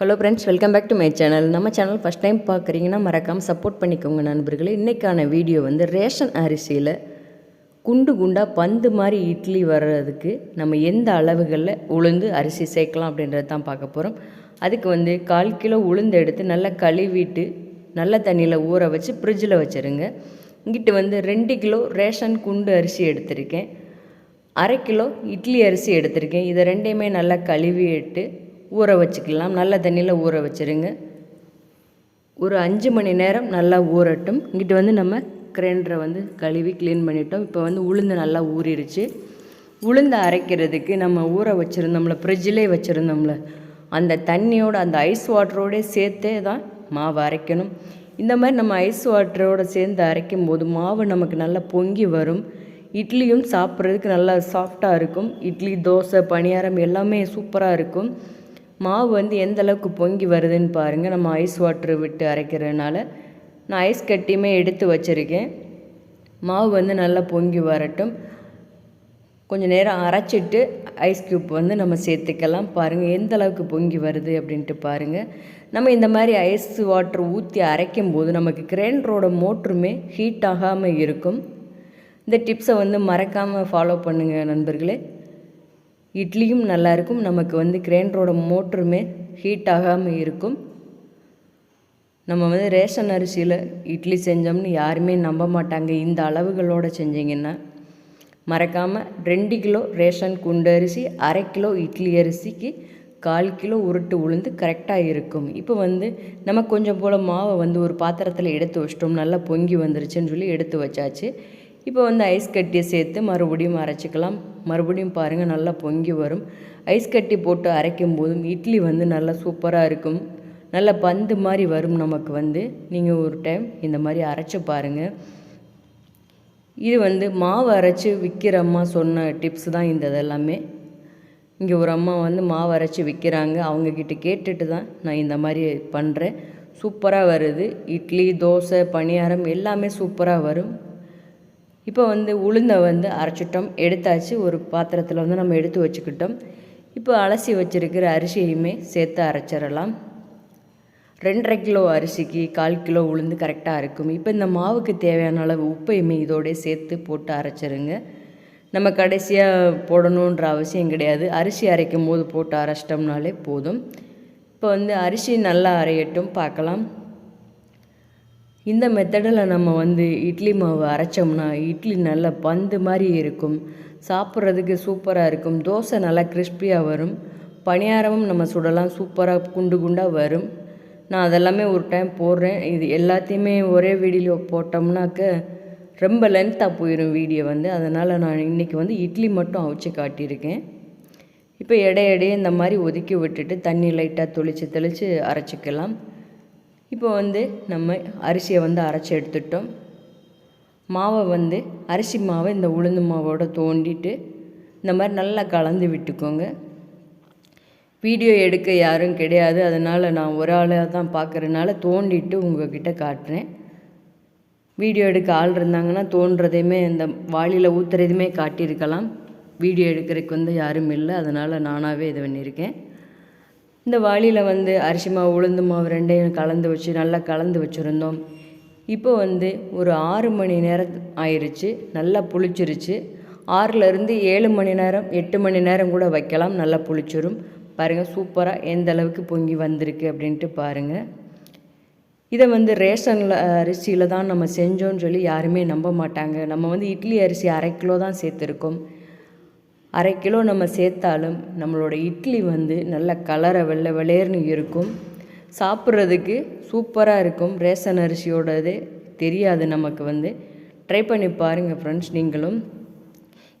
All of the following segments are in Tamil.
Hello friends welcome back to my channel நம்ம சேனல் ஃபஸ்ட் டைம் பார்க்குறீங்கன்னா மறக்காமல் சப்போர்ட் பண்ணிக்கோங்க நண்பர்களே. இன்றைக்கான வீடியோ வந்து ரேஷன் அரிசியில் குண்டு குண்டாக பந்து மாதிரி இட்லி வர்றதுக்கு நம்ம எந்த அளவுகளில் உளுந்து அரிசி சேர்க்கலாம் அப்படின்றத தான் பார்க்க போகிறோம் அதுக்கு வந்து கால் கிலோ உளுந்து எடுத்து நல்லா கழுவிட்டு நல்ல தண்ணியில் ஊற வச்சு ஃப்ரிட்ஜில் வச்சுருங்க. இங்கிட்டு வந்து ரெண்டு கிலோ ரேஷன் குண்டு அரிசி எடுத்திருக்கேன். அரை கிலோ இட்லி அரிசி எடுத்திருக்கேன். இதை ரெண்டையுமே நல்லா கழுவிட்டு ஊற வச்சுக்கலாம். நல்ல தண்ணியில் ஊற வச்சுருங்க. ஒரு அஞ்சு மணி நேரம் நல்லா ஊறட்டும். இங்கிட்டு வந்து நம்ம கிரைண்டரை வந்து கழுவி க்ளீன் பண்ணிட்டோம். இப்போ வந்து உளுந்து நல்லா ஊறிடுச்சு உளுந்து அரைக்கிறதுக்கு நம்ம ஊற வச்சுருந்தோம்ல ஃப்ரிட்ஜிலே வச்சுருந்தோம்ல அந்த தண்ணியோட அந்த ஐஸ் வாட்டரோட சேர்த்தே தான் மாவு அரைக்கணும். இந்த மாதிரி நம்ம ஐஸ் வாட்டரோட சேர்ந்து அரைக்கும் போது மாவு நமக்கு நல்லா பொங்கி வரும். இட்லியும் சாப்பிட்றதுக்கு நல்லா சாஃப்டாக இருக்கும். இட்லி தோசை பணியாரம் எல்லாமே சூப்பராக இருக்கும். மாவு வந்து எந்த அளவுக்கு பொங்கி வருதுன்னு பாருங்கள் நம்ம ஐஸ் வாட்ரு விட்டு அரைக்கிறதுனால நான் ஐஸ் கட்டியுமே எடுத்து வச்சுருக்கேன். மாவு வந்து நல்லா பொங்கி வரட்டும். கொஞ்சம் நேரம் அரைச்சிட்டு ஐஸ் க்யூப் வந்து நம்ம சேர்த்துக்கலாம். பாருங்கள் எந்த அளவுக்கு பொங்கி வருது அப்படின்ட்டு பாருங்கள் நம்ம இந்த மாதிரி ஐஸ் வாட்டர் ஊற்றி அரைக்கும் போது நமக்கு கிரைண்டரோட மோட்டருமே ஹீட் ஆகாமல் இருக்கும். இந்த டிப்ஸை வந்து மறக்காமல் ஃபாலோ பண்ணுங்கள் நண்பர்களே. இட்லியும் நல்லாயிருக்கும். நமக்கு வந்து கிரைண்டரோட மோட்டருமே ஹீட் ஆகாமல் இருக்கும். நம்ம வந்து ரேஷன் அரிசியில் இட்லி செஞ்சோம்னு யாருமே நம்ப மாட்டாங்க. இந்த அளவுகளோடு செஞ்சீங்கன்னா மறக்காமல் ரெண்டு கிலோ ரேஷன் குண்டு அரிசி அரை கிலோ இட்லி அரிசிக்கு கால் கிலோ உருட்டு உளுந்து கரெக்டாக இருக்கும். இப்போ வந்து நம்ம கொஞ்சம் போல் மாவை வந்து ஒரு பாத்திரத்தில் எடுத்து வச்சிட்டோம். நல்லா பொங்கி வந்துருச்சுன்னு சொல்லி எடுத்து வச்சாச்சு. இப்போ வந்து ஐஸ் கட்டியை சேர்த்து மறுபடியும் அரைச்சிக்கலாம். மறுபடியும் பாருங்கள் நல்லா பொங்கி வரும். ஐஸ் கட்டி போட்டு அரைக்கும் போதும் இட்லி வந்து நல்லா சூப்பராக இருக்கும். நல்ல பந்து மாதிரி வரும் நமக்கு வந்து. நீங்கள் ஒரு டைம் இந்த மாதிரி அரைச்சி பாருங்கள் இது வந்து மாவு அரைச்சி விற்கிற அம்மா சொன்ன டிப்ஸ் தான் இந்த இதெல்லாமே இங்கே ஒரு அம்மா வந்து மாவு அரைச்சி விற்கிறாங்க அவங்கக்கிட்ட கேட்டுட்டு தான் நான் இந்த மாதிரி பண்ணுறேன் சூப்பராக வருது. இட்லி தோசை பணியாரம் எல்லாமே சூப்பராக வரும். இப்போ வந்து உளுந்தை வந்து அரைச்சிட்டோம். எடுத்தாச்சு. ஒரு பாத்திரத்தில் வந்து நம்ம எடுத்து வச்சுக்கிட்டோம். இப்போ அலசி வச்சுருக்கிற அரிசியுமே சேர்த்து அரைச்சிடலாம். ரெண்டரை கிலோ அரிசிக்கு கால் கிலோ உளுந்து கரெக்டாக இருக்கும். இப்போ இந்த மாவுக்கு தேவையான அளவு உப்பையுமே இதோடய சேர்த்து போட்டு அரைச்சிருங்க. நம்ம கடைசியாக போடணுன்ற அவசியம் கிடையாது. அரிசி அரைக்கும் போது போட்டு அரைச்சிட்டோம்னாலே போதும். இப்போ வந்து அரிசி நல்லா அரையட்டும். பார்க்கலாம். இந்த மெத்தடில் நம்ம வந்து இட்லி மாவு அரைச்சோம்னா இட்லி நல்ல பந்து மாதிரி இருக்கும். சாப்பிட்றதுக்கு சூப்பராக இருக்கும். தோசை நல்லா கிறிஸ்பியாக வரும். பணியாரமும் நம்ம சுடலாம். சூப்பராக குண்டு குண்டாக வரும். நான் அதெல்லாமே ஒரு டைம் போடுறேன். இது எல்லாத்தையுமே ஒரே வீடியோ போட்டோம்னாக்க ரொம்ப லென்த்தாக போயிடும் வீடியோ வந்து. அதனால் நான் இன்றைக்கி வந்து இட்லி மட்டும் அவிச்சு காட்டியிருக்கேன். இப்போ இடையிடையே இந்த மாதிரி ஒதுக்கி விட்டுட்டு தண்ணி லைட்டாக தெளித்து தெளித்து அரைச்சிக்கலாம். இப்போ வந்து நம்ம அரிசியை வந்து அரைச்சி எடுத்துட்டோம். மாவை வந்து அரிசி மாவை இந்த உளுந்து மாவோட தோண்டிட்டு இந்த மாதிரி நல்லா கலந்து விட்டுக்கோங்க. வீடியோ எடுக்க யாரும் கிடையாது. அதனால் நான் ஒரு ஆளாக தான் பார்க்குறதுனால தோண்டிட்டு உங்ககிட்ட காட்டுறேன். வீடியோ எடுக்க ஆள் இருந்தாங்கன்னா தோன்றதையுமே இந்த வாளியில் ஊற்றுறதுமே காட்டியிருக்கலாம். வீடியோ எடுக்கிறதுக்கு வந்து யாரும் இல்லை. அதனால் நானாகவே இது பண்ணியிருக்கேன். இந்த வாளியில் வந்து அரிசி மாவு உளுந்து மாவு ரெண்டையும் கலந்து வச்சு நல்லா கலந்து வச்சுருந்தோம். இப்போ வந்து ஒரு ஆறு மணி நேரம் ஆயிடுச்சு நல்லா புளிச்சிருச்சு. ஆறுலேருந்து ஏழு மணி நேரம் எட்டு மணி நேரம் கூட வைக்கலாம். நல்லா புளிச்சிரும். பாருங்கள் சூப்பராக எந்த அளவுக்கு பொங்கி வந்திருக்கு அப்படின்ட்டு பாருங்கள் இதை வந்து ரேஷனில் அரிசியில் தான் நம்ம செஞ்சோன்னு சொல்லி யாருமே நம்ப மாட்டாங்க. நம்ம வந்து இட்லி அரிசி அரை கிலோ தான் சேர்த்துருக்கோம். அரை கிலோ நம்ம சேர்த்தாலும் நம்மளோட இட்லி வந்து நல்ல கலரை வெள்ளை வெளேர்னு இருக்கும். சாப்பிட்றதுக்கு சூப்பராக இருக்கும். ரேஷன் அரிசியோடது தெரியாது நமக்கு வந்து. ட்ரை பண்ணி பாருங்கள் ஃப்ரெண்ட்ஸ் நீங்களும்.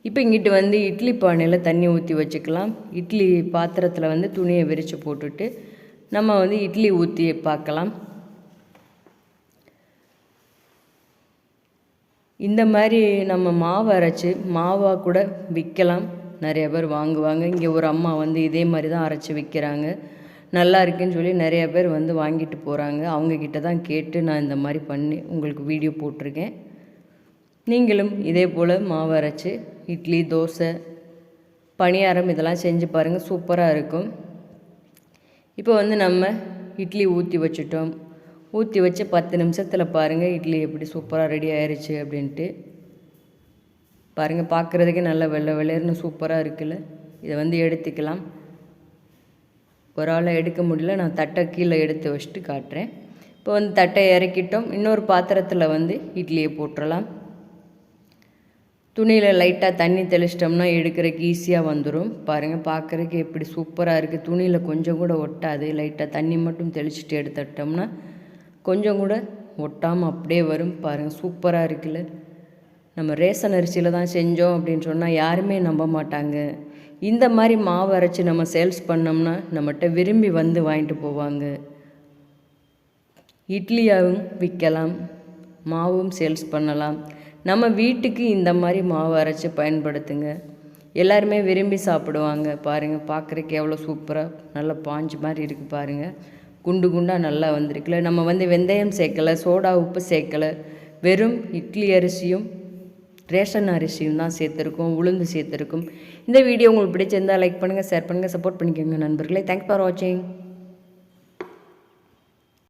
இப்போ இங்கிட்டு வந்து இட்லி பானையில் தண்ணி ஊற்றி வச்சுக்கலாம். இட்லி பாத்திரத்தில் வந்து துணியை விரித்து போட்டுட்டு நம்ம வந்து இட்லி ஊற்றி பார்க்கலாம். இந்த மாதிரி நம்ம மாவு அரைச்சி மாவாக கூட விற்கலாம் நிறைய பேர் வாங்குவாங்க. இங்கே ஒரு அம்மா வந்து இதே மாதிரி தான் அரைச்சி விற்கிறாங்க நல்லா இருக்குன்னு சொல்லி நிறைய பேர் வந்து வாங்கிட்டு போகிறாங்க அவங்கக்கிட்ட தான் கேட்டு நான் இந்த மாதிரி பண்ணி உங்களுக்கு வீடியோ போட்டிருக்கேன். நீங்களும் இதே போல் மாவு அரைச்சி இட்லி தோசை பணியாரம் இதெல்லாம் செஞ்சு பாருங்கள் சூப்பராக இருக்கும். இப்போ வந்து நம்ம இட்லி ஊற்றி வச்சுட்டோம். ஊற்றி வச்சு பத்து நிமிஷத்தில் பாருங்கள் இட்லி எப்படி சூப்பராக ரெடி ஆயிடுச்சு அப்படின்ட்டு. பாருங்கள் பார்க்குறதுக்கே நல்ல வெள்ளை வெள்ளையர்னு சூப்பராக இருக்குல்ல. இதை வந்து எடுத்துக்கலாம். ஒரு ஆளை எடுக்க முடியல நான் தட்டை கீழே எடுத்து வச்சுட்டு காட்டுறேன். இப்போ வந்து தட்டை இறக்கிட்டோம். இன்னொரு பாத்திரத்தில் வந்து இட்லியை போட்டுடலாம் துணியில் லைட்டாக தண்ணி தெளிச்சிட்டோம்னா எடுக்கிறதுக்கு ஈஸியாக வந்துடும் பாருங்கள் பார்க்குறதுக்கு எப்படி சூப்பராக இருக்குது துணியில் கொஞ்சம் கூட ஒட்டாது. லைட்டாக தண்ணி மட்டும் தெளிச்சிட்டு எடுத்துட்டோம்னா கொஞ்சம் கூட ஒட்டாமல் அப்படியே வரும். பாருங்கள் சூப்பராக இருக்குல்ல. நம்ம ரேஷன் அரிசியில் தான் செஞ்சோம் அப்படின்னு சொன்னால் யாருமே நம்ப மாட்டாங்க. இந்த மாதிரி மாவு அரைச்சி நம்ம சேல்ஸ் பண்ணோம்னா நம்மகிட்ட விரும்பி வந்து வாங்கிட்டு போவாங்க. இட்லியாகவும் விற்கலாம் மாவும் சேல்ஸ் பண்ணலாம். நம்ம வீட்டுக்கு இந்த மாதிரி மாவு அரைச்சி பயன்படுத்துங்க. எல்லாருமே விரும்பி சாப்பிடுவாங்க. பாருங்கள் பார்க்குறக்கு எவ்வளோ சூப்பராக நல்ல பாஞ்சு மாதிரி இருக்குது பாருங்கள் குண்டு குண்டாக நல்லா வந்திருக்குல்ல நம்ம வந்து வெந்தயம் சேர்க்கலை சோடா உப்பு சேர்க்கலை. வெறும் இட்லி அரிசியும் ரேஷன் அரிசியும் தான் சேர்த்துருக்கோம் உளுந்து சேர்த்துருக்கும். இந்த வீடியோ உங்களுக்கு பிடிச்சிருந்தால் லைக் பண்ணுங்கள் ஷேர் பண்ணுங்கள் சப்போர்ட் பண்ணிக்கோங்க நண்பர்களே. தேங்க்ஸ் ஃபார் வாட்சிங்